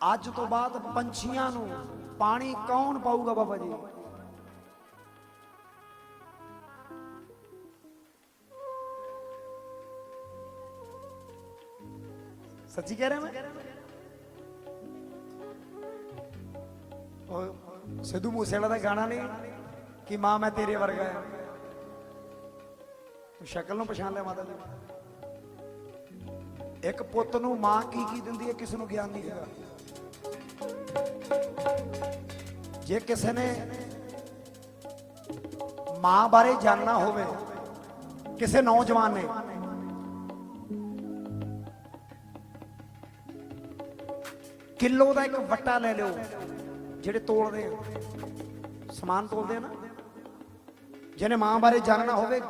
ਅੱਜ ਤੋਂ ਬਾਅਦ ਪੰਛੀਆਂ ਨੂੰ ਪਾਣੀ ਕੌਣ ਪਾਊਗਾ ਬਾਬਾ ਜੀ? ਸੱਚੀ ਕਹਿ ਰਿਹਾ ਮੈਂ? ਉਹ ਸਿੱਧੂ ਮੂਸੇਵਾਲਾ ਦਾ ਗਾਣਾ ਨਹੀਂ ਕਿ ਮਾਂ ਮੈਂ ਤੇਰੇ ਵਰਗਾ ਆ ਤੂੰ ਸ਼ਕਲ ਨੂੰ ਪਛਾਣ ਲਿਆ ਮਾਤਾ ਜੀ। ਇੱਕ ਪੁੱਤ ਨੂੰ ਮਾਂ ਕੀ ਕੀ ਦਿੰਦੀ ਹੈ, ਕਿਸ ਨੂੰ ਗਿਆਨ ਨਹੀਂ ਹੈਗਾ। ਜੇ ਕਿਸੇ ਨੇ ਮਾਂ ਬਾਰੇ ਜਾਣਨਾ ਹੋਵੇ, ਕਿਸੇ ਨੌਜਵਾਨ ਨੇ, ਕਿਲੋ ਦਾ ਇੱਕ ਵੱਟਾ ਲੈ ਲਿਓ, ਜਿਹੜੇ ਤੋਲਦੇ ਆ, ਸਮਾਨ ਤੋਲਦੇ ਆ ਨਾ, ਜਿਹਨੇ ਮਾਂ ਬਾਰੇ ਜਾਣਨਾ ਹੋਵੇ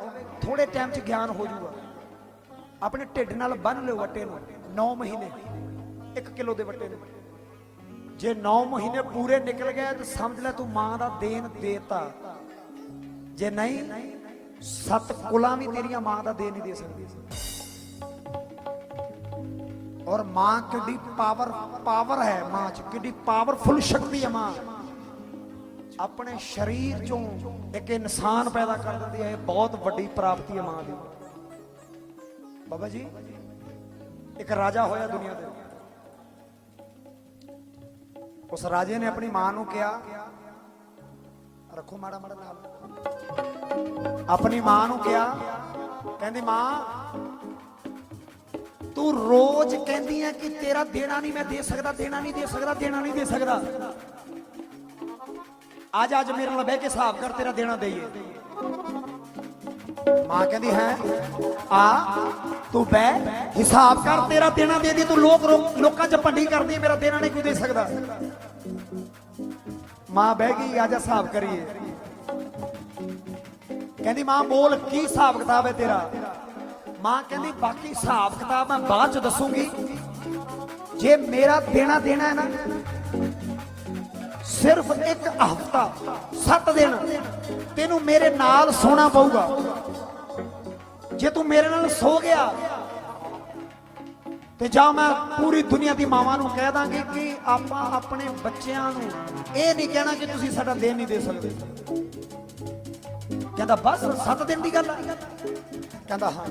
ਥੋੜੇ ਟਾਈਮ 'ਚ ਗਿਆਨ ਹੋ ਜਾਊਗਾ। ਆਪਣੇ ਢਿੱਡ ਨਾਲ ਬੰਨ ਲਿਓ ਵੱਟੇ ਨੂੰ 9 ਮਹੀਨੇ 1 ਕਿਲੋ ਦੇ ਵੱਟੇ ਨੂੰ। ਜੇ 9 ਮਹੀਨੇ ਪੂਰੇ ਨਿਕਲ ਗਏ ਤਾਂ ਸਮਝ ਲੈ ਤੂੰ ਮਾਂ ਦਾ ਦੇਣ ਦੇਤਾ। ਜੇ ਨਹੀਂ, ਸੱਤ ਕੁਲਾਂ ਵੀ ਤੇਰੀਆਂ ਮਾਂ ਦਾ ਦੇਣ ਨਹੀਂ ਦੇ ਸਕਦੀ ਔਰ ਮਾਂ ਕਿੱਡੀ ਪਾਵਰ ਪਾਵਰ ਹੈ ਮਾਂ ਚ, ਕਿੱਡੀ ਪਾਵਰਫੁਲ ਸ਼ਕਤੀ ਹੈ ਮਾਂ। ਆਪਣੇ ਸਰੀਰ ਚੋਂ ਇੱਕ ਇਨਸਾਨ ਪੈਦਾ ਕਰ ਦਿੰਦੀ ਹੈ, ਇਹ ਬਹੁਤ ਵੱਡੀ ਪ੍ਰਾਪਤੀ ਹੈ ਮਾਂ ਦੀ। ਬਾਬਾ ਜੀ, ਇੱਕ ਰਾਜਾ ਹੋਇਆ ਦੁਨੀਆ ਦੇ ਉਸ ਰਾਜੇ ਨੇ ਆਪਣੀ ਮਾਂ ਨੂੰ ਕਿਹਾ, ਰੱਖੋ ਮਾੜਾ ਮਾੜਾ ਨਾਲ। ਆਪਣੀ ਮਾਂ ਨੂੰ ਕਿਹਾ, ਕਹਿੰਦੀ, ਮਾਂ, ਤੂੰ ਰੋਜ਼ ਕਹਿੰਦੀ ਆ ਕਿ ਤੇਰਾ ਦੇਣਾ ਨਹੀਂ, ਮੈਂ ਦੇ ਸਕਦਾ, ਦੇਣਾ ਨਹੀਂ, ਦੇ ਸਕਦਾ, ਦੇਣਾ ਨਹੀਂ, ਦੇ ਸਕਦਾ। ਅੱਜ ਅੱਜ ਮੇਰੇ ਨਾਲ ਬਹਿ ਕੇ ਹਿਸਾਬ ਕਰ, ਤੇਰਾ ਦੇਣਾ ਦੇਈਏ। ਮਾਂ ਕਹਿੰਦੀ, ਹੈ? ਆ, ਤੂੰ ਬਹਿ, ਹਿਸਾਬ ਕਰ, ਤੇਰਾ ਦੇਣਾ ਦੇ ਦੀ, ਤੂੰ ਲੋਕ ਲੋਕਾਂ 'ਚ ਭੰਡੀ ਕਰਦੀ ਮੇਰਾ ਦੇਣਾ ਨਹੀਂ ਕੋਈ ਦੇ ਸਕਦਾ। ਮਾਂ ਬਹਿ ਗਈ ਅੱਜ ਹਿਸਾਬ ਕਰੀਏ। ਕਹਿੰਦੀ, ਮਾਂ, ਬੋਲ ਕੀ ਹਿਸਾਬ ਕਿਤਾਬ ਹੈ ਤੇਰਾ? ਮਾਂ ਕਹਿੰਦੀ, ਬਾਕੀ ਹਿਸਾਬ ਕਿਤਾਬ ਮੈਂ ਬਾਅਦ ਚ ਦੱਸੂਗੀ। ਜੇ ਮੇਰਾ ਦੇਣਾ ਦੇਣਾ ਹੈ ਨਾ, ਸਿਰਫ ਇੱਕ ਹਫਤਾ 7 ਦਿਨ, ਤੈਨੂੰ ਮੇਰੇ ਨਾਲ ਸੋਣਾ ਪਊਗਾ। ਜੇ ਤੂੰ ਮੇਰੇ ਨਾਲ ਸੋ ਗਿਆ ਤੇ ਜਾਂ ਮੈਂ ਪੂਰੀ ਦੁਨੀਆ ਦੀ ਮਾਵਾਂ ਨੂੰ ਕਹਿ ਦਾਂਗੀ ਕਿ ਆਪਾਂ ਆਪਣੇ ਬੱਚਿਆਂ ਨੂੰ ਇਹ ਨਹੀਂ ਕਹਿਣਾ ਕਿ ਤੁਸੀਂ ਸਾਡਾ ਦੇਣ ਨਹੀਂ ਦੇ ਸਕਦੇ। ਕਹਿੰਦਾ, ਬਸ 7 ਦਿਨ ਦੀ ਗੱਲ ਆ। ਕਹਿੰਦਾ, ਹਾਂ।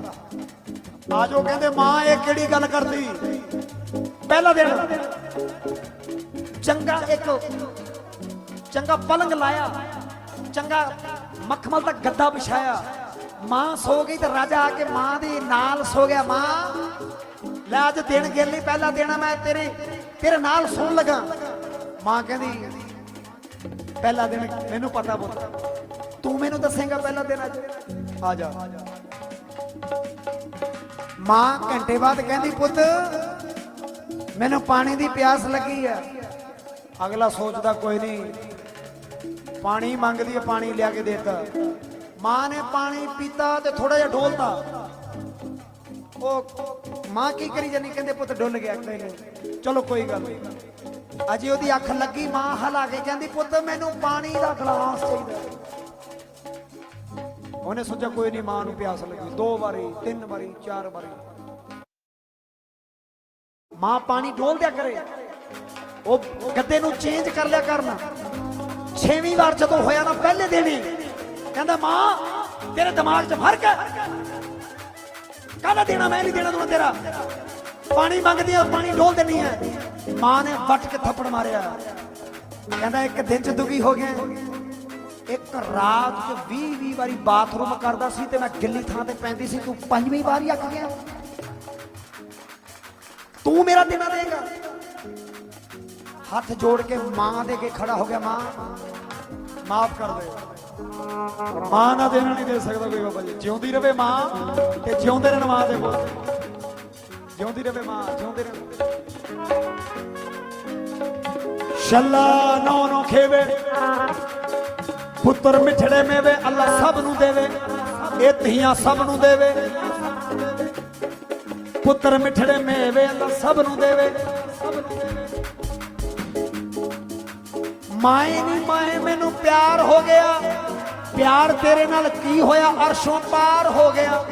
ਆਜੋ ਕਹਿੰਦੇ, ਮਾਂ, ਇਹ ਕਿਹੜੀ ਗੱਲ ਕਰਦੀ? ਪਹਿਲਾ ਦਿਨ ਚੰਗਾ ਇੱਕ ਚੰਗਾ ਪਲੰਗ ਲਾਇਆ, ਚੰਗਾ ਮਖਮਲ ਦਾ ਗੱਦਾ ਵਿਛਾਇਆ। ਮਾਂ ਸੋ ਗਈ ਤੇ ਰਾਜਾ ਆ ਕੇ ਮਾਂ ਦੇ ਨਾਲ ਸੋ ਗਿਆ। ਮਾਂ ਲੈ ਅੱਜ ਦਿਨ ਗਿਰ ਲਈ, ਪਹਿਲਾ ਦੇਣਾ ਮੈਂ ਤੇਰੇ। ਤੇਰੇ ਨਾਲ ਸੁਣ ਲੱਗਾ। ਮਾਂ ਕਹਿੰਦੀ, ਪਹਿਲਾ ਦਿਨ ਮੈਨੂੰ ਪਤਾ ਪੁੱਤ, ਤੂੰ ਮੈਨੂੰ ਦੱਸੇਂਗਾ ਪਹਿਲਾ ਦਿਨ ਅੱਜ। ਆ ਜਾ। ਮਾਂ ਘੰਟੇ ਬਾਅਦ ਕਹਿੰਦੀ, ਪੁੱਤ, ਮੈਨੂੰ ਪਾਣੀ ਦੀ ਪਿਆਸ ਲੱਗੀ ਆ। ਅਗਲਾ ਸੋਚਦਾ, ਕੋਈ ਨਹੀਂ ਪਾਣੀ ਮੰਗਦੀ ਹੈ ਪਾਣੀ ਲਿਆ ਕੇ ਦੇਤਾ। ਮਾਂ ਨੇ ਪਾਣੀ ਪੀਤਾ ਤੇ ਥੋੜਾ ਜਿਹਾ ਢੋਲਤਾ ਉਹ ਮਾਂ ਕੀ ਕਰੀ ਜਾਨੀ? ਕਹਿੰਦੇ ਪੁੱਤ ਡੁੱਲ ਗਿਆ ਤੈਨੂੰ ਚਲੋ ਕੋਈ ਗੱਲ ਨਹੀਂ ਅਜੇ ਉਹਦੀ ਅੱਖ ਲੱਗੀ, ਮਾਂ ਹਲਾ ਕੇ ਕਹਿੰਦੀ, ਪੁੱਤ, ਮੈਨੂੰ ਪਾਣੀ ਦਾ ਗਲਾਸ ਚਾਹੀਦਾ ਉਹਨੇ ਸੋਚਿਆ, ਕੋਈ ਨਹੀਂ ਮਾਂ ਨੂੰ ਪਿਆਸ ਲੱਗੀ। ਦੋ ਵਾਰੀ, ਤਿੰਨ ਵਾਰੀ, ਚਾਰ ਵਾਰੀ। ਮਾਂ ਪਾਣੀ ਡੋਲ ਦਿਆ ਕਰੇ। ਉਹ ਗੱਦੇ ਨੂੰ ਚੇਂਜ ਕਰ ਲਿਆ ਕਰਨਾ। ਛੇਵੀਂ ਵਾਰ ਜਦੋਂ ਹੋਇਆ ਨਾ, ਪਹਿਲੇ ਦਿਨ ਹੀ। ਕਹਿੰਦਾ, ਮਾਂ, ਤੇਰੇ ਦਿਮਾਗ 'ਚ ਫ਼ਰਕ ਹੈ? ਕਾਹਦਾ ਦੇਣਾ ਮੈਂ ਨਹੀਂ ਦੇਣਾ ਤੂੰ ਤੇਰਾ? ਪਾਣੀ ਮੰਗਦੀ ਆ, ਪਾਣੀ ਡੋਲ ਦੇਣੀ ਹੈ ਮਾਂ ਨੇ ਵੱਟ ਕੇ ਥੱਪੜ ਮਾਰਿਆ। ਕਹਿੰਦਾ ਇੱਕ ਦਿਨ 'ਚ ਦੁਖੀ ਹੋ ਗਿਆ। ਇੱਕ ਰਾਤ 'ਚ 20 20 ਵਾਰੀ ਬਾਥਰੂਮ ਕਰਦਾ ਸੀ ਤੇ ਮੈਂ ਗਿੱਲੀ ਥਾਂ ਤੇ ਪੈਂਦੀ ਸੀ, ਤੂੰ ਪੰਜਵੀਂ ਵਾਰ ਹੀ ਅੱਕ ਗਿਆ। ਤੂੰ ਮੇਰਾ ਦੇਣਾ ਦੇਗਾ ਹੱਥ ਜੋੜ ਕੇ ਮਾਂ ਦੇ ਕੇ ਖੜਾ ਹੋ ਗਿਆ, ਮਾਂ, ਮਾਫ ਕਰ ਦੇ ਮਾਂ ਦਾ ਦੇਣਾ ਨਹੀਂ ਦੇ ਸਕਦਾ ਕੋਈ ਬਾਬਾ ਜੀ। ਜਿਉਂਦੀ ਰਵੇ ਮਾਂ ਤੇ ਜਿਉਂਦੇ ਰਹਿਣ ਮਾਂ ਦੇ ਪੁੱਤ। ਜਿਉਂਦੀ ਰਵੇ ਮਾਂ, ਜਿਉਂਦੇ ਰਹਿਣ। ਸ਼ੱਲਾ ਨੌ ਨੌ ਖੇਵੇ, ਪੁੱਤਰ ਮਿਠੜੇ ਮੇਵੇ, ਅੱਲਾ ਸਭ ਨੂੰ ਦੇਵੇ, ਇਹ ਧੀਆਂ ਸਭ ਨੂੰ ਦੇਵੇ। ਪੁੱਤਰ ਮਿਠੜੇ ਮੇਵੇ, ਅੱਲਾ ਸਭ ਨੂੰ ਦੇਵੇ। ਮਾਏ ਨਹੀਂ ਮਾਏ, ਮੈਨੂੰ ਪਿਆਰ ਹੋ ਗਿਆ। ਪਿਆਰ ਤੇਰੇ ਨਾਲ ਕੀ ਹੋਇਆ? ਅਰਸ਼ੋਂ ਪਾਰ ਹੋ ਗਿਆ।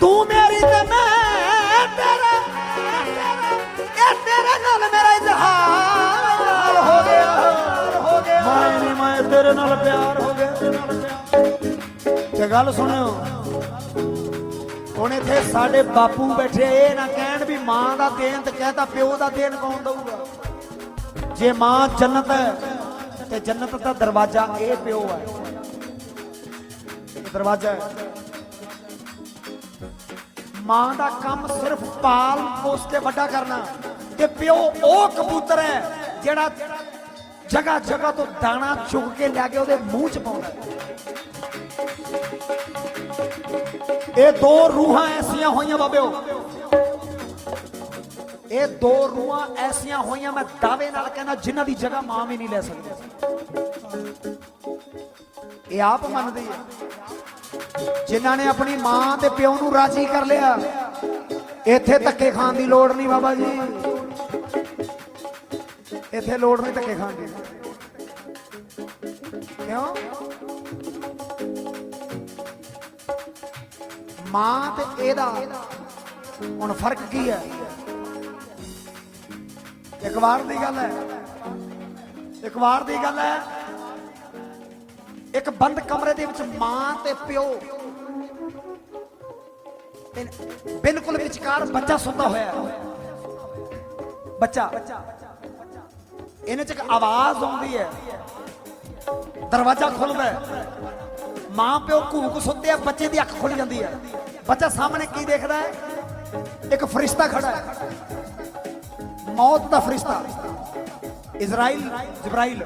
ਤੂੰ ਮੇਰੀ ਤੇ ਮੈਂ ਤੇਰਾ, ਇਹ ਤੇਰਾ ਨਾਲ ਮੇਰਾ ਇਜ਼ਹਾਰ ਹੋ ਗਿਆ। ਹੋ ਨਹੀਂ ਮੈਂ ਤੇਰੇ ਨਾਲ ਪਿਆਰ ਹੋ ਗਿਆ। ਤੇ ਗੱਲ ਸੁਣਿਓ, ਹੁਣ ਇੱਥੇ ਸਾਡੇ ਬਾਪੂ ਬੈਠੇ ਇਹ ਨਾ ਕਹਿਣ ਵੀ ਮਾਂ ਦਾ ਦੇਣ ਤੇ ਕਹਤਾ ਪਿਓ ਦਾ ਦੇਣ ਕੌਣ ਦਊਗਾ? ਜੇ ਮਾਂ ਜੰਨਤ ਹੈ, ਤੇ ਜੰਨਤ ਦਾ ਦਰਵਾਜ਼ਾ ਇਹ ਪਿਓ ਹੈ। ਦਰਵਾਜ਼ਾ ਹੈ। ਮਾਂ ਦਾ ਕੰਮ ਸਿਰਫ ਪਾਲ ਪੋਸ ਕੇ ਵੱਡਾ ਕਰਨਾ ਤੇ ਪਿਓ ਉਹ ਕਬੂਤਰ ਹੈ ਜਿਹੜਾ ਜਗ੍ਹਾ ਜਗ੍ਹਾ ਤੋਂ ਦਾਣਾ ਚੁਗ ਕੇ ਲੈ ਕੇ ਉਹਦੇ ਮੂੰਹ 'ਚ ਪਾਉਂਦਾ ਇਹ ਦੋ ਰੂਹਾਂ ਐਸੀਆਂ ਹੋਈਆਂ ਬਾਬਿਓ ਇਹ ਦੋ ਰੂਹਾਂ ਐਸੀਆਂ ਹੋਈਆਂ, ਮੈਂ ਦਾਅਵੇ ਨਾਲ ਕਹਿੰਦਾ, ਜਿਨ੍ਹਾਂ ਦੀ ਜਗ੍ਹਾ ਮਾਂ ਵੀ ਨਹੀਂ ਲੈ ਸਕਦੀ। ਇਹ ਆਪ ਮੰਨਦੀ ਹੈ ਜਿਨ੍ਹਾਂ ਨੇ ਆਪਣੀ ਮਾਂ ਤੇ ਪਿਓ ਨੂੰ ਰਾਜੀ ਕਰ ਲਿਆ, ਇੱਥੇ ਧੱਕੇ ਖਾਣ ਦੀ ਲੋੜ ਨਹੀਂ ਬਾਬਾ ਜੀ। ਇੱਥੇ ਲੋੜ ਨਹੀਂ ਧੱਕੇ ਖਾਣ ਦੀ। ਕਿਉਂ? ਮਾਂ ਤੇ ਇਹਦਾ ਹੁਣ ਫ਼ਰਕ ਕੀ ਹੈ? ਇੱਕ ਵਾਰ ਦੀ ਗੱਲ ਹੈ। ਇੱਕ ਵਾਰ ਦੀ ਗੱਲ ਹੈ। ਇੱਕ ਬੰਦ ਕਮਰੇ ਦੇ ਵਿੱਚ ਮਾਂ ਤੇ ਪਿਓ। ਤੇ ਬਿਲਕੁਲ ਵਿਚਕਾਰ ਬੱਚਾ ਸੁੱਤਾ ਹੋਇਆ ਬੱਚਾ। ਇਹਨੇ ਚ ਇੱਕ ਆਵਾਜ਼ ਆਉਂਦੀ ਹੈ। ਦਰਵਾਜ਼ਾ ਖੁੱਲਦਾ ਮਾਂ ਪਿਓ ਘੂਕ ਸੁੱਤੇ ਆ, ਬੱਚੇ ਦੀ ਅੱਖ ਖੁੱਲ ਜਾਂਦੀ ਹੈ। ਬੱਚਾ ਸਾਹਮਣੇ ਕੀ ਦੇਖਦਾ ਹੈ? ਇੱਕ ਫਰਿਸ਼ਤਾ ਖੜਾ ਹੈ। ਮੌਤ ਦਾ ਫਰਿਸ਼ਤਾ ਇਜ਼ਰਾਈਲ ਜਿਬਰਾਈਲ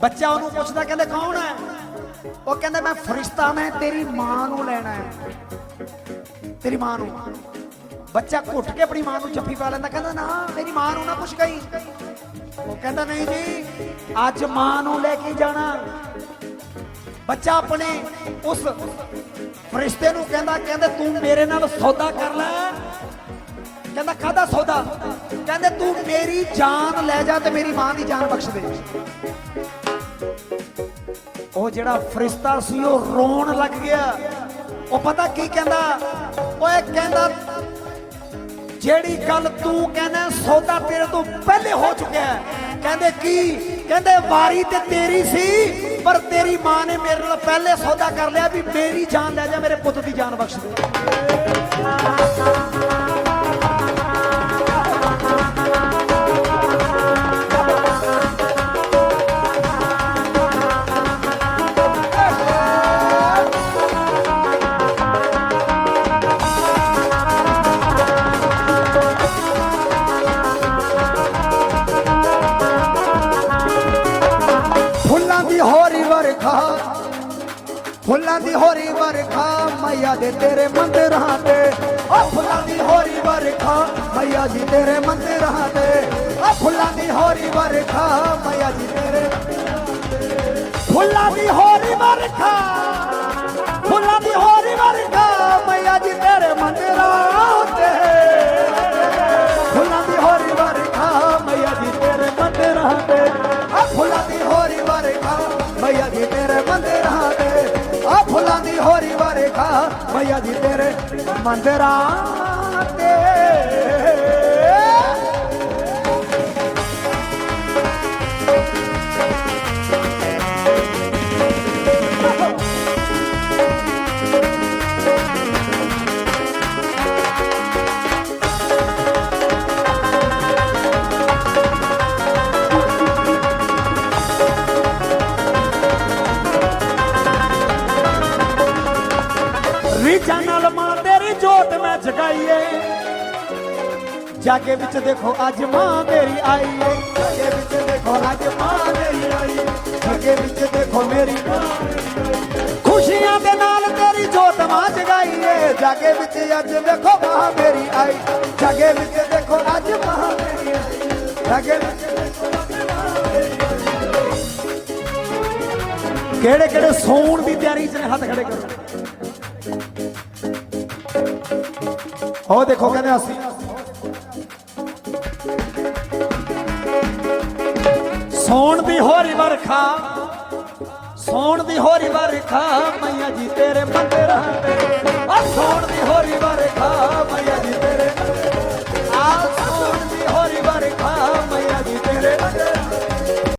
ਬੱਚਾ ਉਹਨੂੰ ਪੁੱਛਦਾ ਕਹਿੰਦੇ ਕੌਣ ਹੈ ਉਹ ਕਹਿੰਦਾ ਮੈਂ ਫਰਿਸ਼ਤਾ ਮੈਂ ਤੇਰੀ ਮਾਂ ਨੂੰ ਲੈਣਾ ਹੈ ਤੇਰੀ ਮਾਂ ਨੂੰ ਬੱਚਾ ਘੁੱਟ ਕੇ ਆਪਣੀ ਮਾਂ ਨੂੰ ਜੱਫੀ ਪਾ ਲੈਂਦਾ ਕਹਿੰਦਾ ਨਾ ਮੇਰੀ ਮਾਂ ਨੂੰ ਨਾ ਕੁਛ ਗਈ ਉਹ ਕਹਿੰਦਾ ਨਹੀਂ ਜੀ ਅੱਜ ਮਾਂ ਨੂੰ ਲੈ ਕੇ ਜਾਣਾ ਬੱਚਾ ਆਪਣੇ ਉਸ ਫਰਿਸ਼ਤੇ ਨੂੰ ਕਹਿੰਦਾ ਕਹਿੰਦੇ ਤੂੰ ਮੇਰੇ ਨਾਲ ਸੌਦਾ ਕਰ ਲੈ ਕਹਿੰਦਾ ਕਾਹਦਾ ਸੌਦਾ। ਕਹਿੰਦੇ, ਤੂੰ ਮੇਰੀ ਜਾਨ ਲੈ ਜਾ ਤੇ ਮੇਰੀ ਮਾਂ ਦੀ ਜਾਨ ਬਖਸ਼ ਦੇ। ਉਹ ਜਿਹੜਾ ਫਰਿਸ਼ਤਾ ਸੀ, ਉਹ ਰੋਣ ਲੱਗ ਗਿਆ। ਉਹ ਪਤਾ ਕੀ ਕਹਿੰਦਾ? ਓਏ ਕਹਿੰਦਾ, ਜਿਹੜੀ ਗੱਲ ਤੂੰ ਕਹਿੰਦਾ, ਸੌਦਾ ਤੇਰੇ ਤੋਂ ਪਹਿਲੇ ਹੋ ਚੁੱਕਿਆ ਕਹਿੰਦੇ, ਕੀ? ਕਹਿੰਦੇ, ਵਾਰੀ ਤੇ ਤੇਰੀ ਸੀ, ਪਰ ਤੇਰੀ ਮਾਂ ਨੇ ਮੇਰੇ ਨਾਲ ਪਹਿਲੇ ਸੌਦਾ ਕਰ ਲਿਆ ਵੀ ਮੇਰੀ ਜਾਨ ਲੈ ਜਾ, ਮੇਰੇ ਪੁੱਤ ਦੀ ਜਾਨ ਬਖਸ਼ ਦੇ। ਮਈਆ ਦੇ ਤੇਰੇ ਮੰਦਿਰਾਂ ਤੇ। ਓ ਫੁੱਲਾਂ ਦੀ ਹੋਰੀ ਵਰਖਾ ਮਈਆ ਜੀ ਤੇਰੇ ਮੰਦਿਰਾਂ ਤੇ। ਓ ਫੁੱਲਾਂ ਦੀ ਹੋਰੀ ਵਰਖਾ ਮਈਆ ਜੀ ਤੇਰੇ ਫੁੱਲਾਂ ਦੀ ਹੋਰੀ ਵਰਖਾ। ਫੁੱਲਾਂ ਦੀ ਹੋਰੀ ਵਰਖਾ ਮਈਆ ਜੀ ਤੇਰੇ ਮੰਦਿਰਾਂ ਤੇ। ਮੰਦਿਰਾਂ ਤੇ। ਰੀਝਾਂ ਨਾਲ ਜਗਾਈਏ। ਜਾਗੇ ਵਿੱਚ ਦੇਖੋ ਅੱਜ ਮਾਂ ਮੇਰੀ ਆਈ ਏ ਜਾਗੇ ਵਿੱਚ ਦੇਖੋ ਅੱਜ ਮਾਂ ਮੇਰੀ ਆਈ ਏ ਜਾਗੇ ਵਿੱਚ ਦੇਖੋ ਮੇਰੀ ਮਾਂ ਖੁਸ਼ੀਆਂ ਦੇ ਨਾਲ ਤੇਰੀ ਜੋਤ ਮਾਂ ਜਗਾਈ ਜਾਗੇ ਵਿੱਚ ਅੱਜ ਦੇਖੋ ਮਾਂ ਮੇਰੀ ਆਈ। ਜਾਗੇ ਵਿੱਚ ਦੇਖੋ ਅੱਜ ਮਾਂ ਮੇਰੀ ਆਈ। ਜਾਗੇ ਵਿੱਚ ਦੇਖੋ ਕਿਹੜੇ ਕਿਹੜੇ ਸੌਣ ਦੀ ਤਿਆਰੀ ਚ ਨੇ? ਹੱਥ ਖੜੇ ਕਰੋ। ਉਹ ਦੇਖੋ ਕਹਿੰਦੇ ਅਸੀਂ ਸੌਣ ਦੀ ਹੋਰੀ ਵਰਖਾ ਸੌਣ ਦੀ ਹੋਰੀ ਵਰਖਾ ਮਈਆ ਜੀ ਤੇਰੇ ਮੰਦਰ ਆ ਸੌਣ ਦੀ ਹੋਰੀ ਵਰਖਾ ਮਈਆ ਜੀ ਤੇਰੇ ਆ ਸੌਣ ਦੀ ਹੋਰੀ ਵਰਖਾ ਮਈਆ ਜੀ ਤੇਰੇ ਮੰਦਰਾਂ